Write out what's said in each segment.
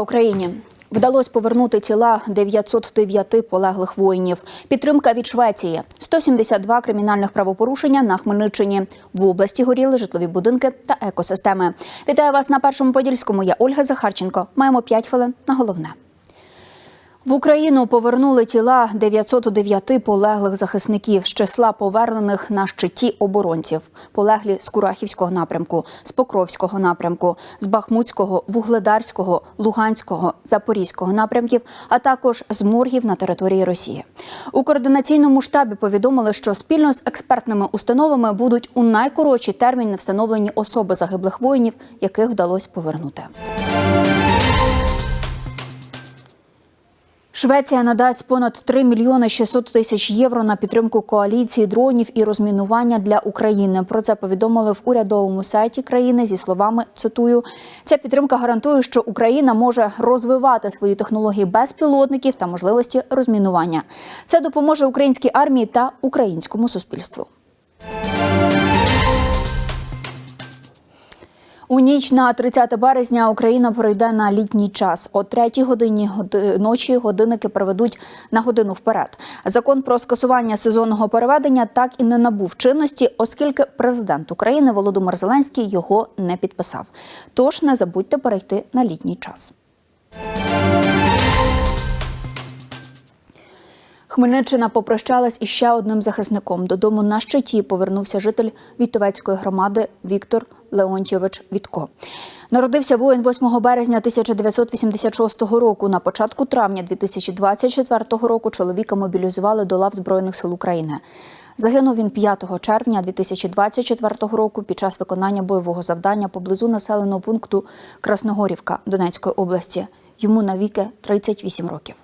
Україні! Вдалося повернути тіла 909 полеглих воїнів. Підтримка від Швеції. 172 кримінальних правопорушення на Хмельниччині. В області горіли житлові будинки та екосистеми. Вітаю вас на першому подільському. Я Ольга Захарченко. Маємо 5 хвилин на головне. В Україну повернули тіла 909 полеглих захисників з числа повернених на щиті оборонців. Полеглі з Курахівського напрямку, з Покровського напрямку, з Бахмутського, Вугледарського, Луганського, Запорізького напрямків, а також з моргів на території Росії. У координаційному штабі повідомили, що спільно з експертними установами будуть у найкоротші терміни встановлені особи загиблих воїнів, яких вдалося повернути. Швеція надасть понад 3 мільйони 600 тисяч євро на підтримку коаліції дронів і розмінування для України. Про це повідомили в урядовому сайті країни зі словами цитую: ця підтримка гарантує, що Україна може розвивати свої технології безпілотників та можливості розмінування. Це допоможе українській армії та українському суспільству. У ніч на 30 березня Україна перейде на літній час. О 3 годині ночі годинники переведуть на годину вперед. Закон про скасування сезонного переведення так і не набув чинності, оскільки президент України Володимир Зеленський його не підписав. Тож не забудьте перейти на літній час. Хмельниччина попрощалась із ще одним захисником. Додому на щиті повернувся житель Вітовецької громади Віктор Леонтьович Вітко. Народився воїн 8 березня 1986 року. На початку травня 2024 року чоловіка мобілізували до лав Збройних сил України. Загинув він 5 червня 2024 року під час виконання бойового завдання поблизу населеного пункту Красногорівка Донецької області. Йому навіки 38 років.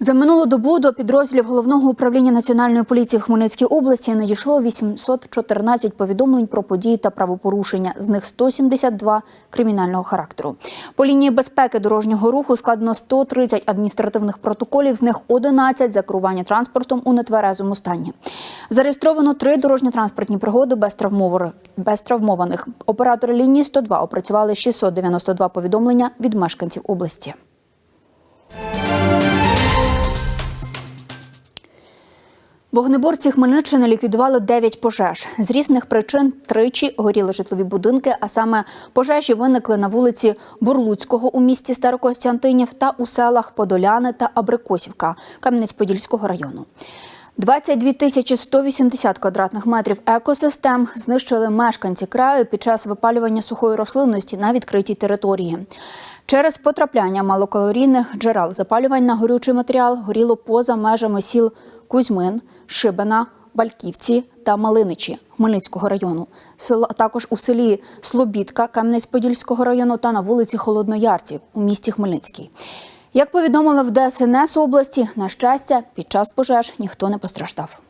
За минулу добу до підрозділів головного управління національної поліції в Хмельницькій області надійшло 814 повідомлень про події та правопорушення. З них 172 кримінального характеру. По лінії безпеки дорожнього руху складено 130 адміністративних протоколів, з них 11 за керування транспортом у нетверезому стані. Зареєстровано три дорожньо-транспортні пригоди без без травмованих. Оператори лінії 102 опрацювали 692 повідомлення від мешканців області. Вогнеборці Хмельниччини ліквідували 9 пожеж. З різних причин тричі горіли житлові будинки, а саме пожежі виникли на вулиці Бурлуцького у місті Старокостянтинів та у селах Подоляни та Абрикосівка Кам'янець-Подільського району. 22 тисячі 180 квадратних метрів екосистем знищили мешканці краю під час випалювання сухої рослинності на відкритій території. Через потрапляння малокалорійних джерел запалювань на горючий матеріал горіло поза межами сіл Кузьмин, Шибена, Бальківці та Малиничі Хмельницького району. Також у селі Слобідка Кам'янець-Подільського району та на вулиці Холодноярців у місті Хмельницький. Як повідомили в ДСНС області, на щастя, під час пожеж ніхто не постраждав.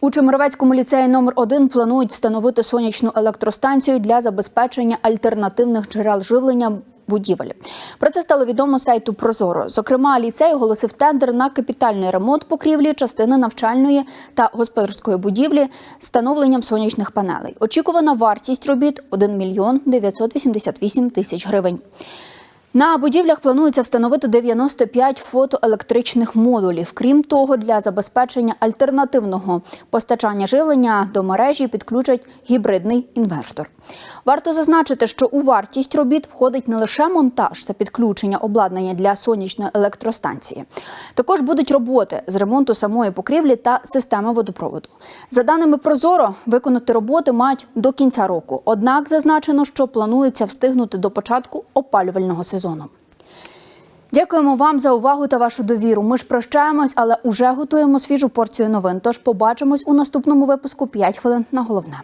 У Чемеровецькому ліцеї номер 1 планують встановити сонячну електростанцію для забезпечення альтернативних джерел живлення будівель. Про це стало відомо сайту Прозоро. Зокрема, ліцей оголосив тендер на капітальний ремонт покрівлі частини навчальної та господарської будівлі з встановленням сонячних панелей. Очікувана вартість робіт 1 мільйон 988 тисяч гривень. На будівлях планується встановити 95 фотоелектричних модулів. Крім того, для забезпечення альтернативного постачання живлення до мережі підключать гібридний інвертор. Варто зазначити, що у вартість робіт входить не лише монтаж та підключення обладнання для сонячної електростанції. Також будуть роботи з ремонту самої покрівлі та системи водопроводу. За даними Прозоро, виконати роботи мають до кінця року. Однак зазначено, що планується встигнути до початку опалювального сезону. Дякуємо вам за увагу та вашу довіру. Ми ж прощаємось, але уже готуємо свіжу порцію новин. Тож побачимось у наступному випуску «5 хвилин на головне.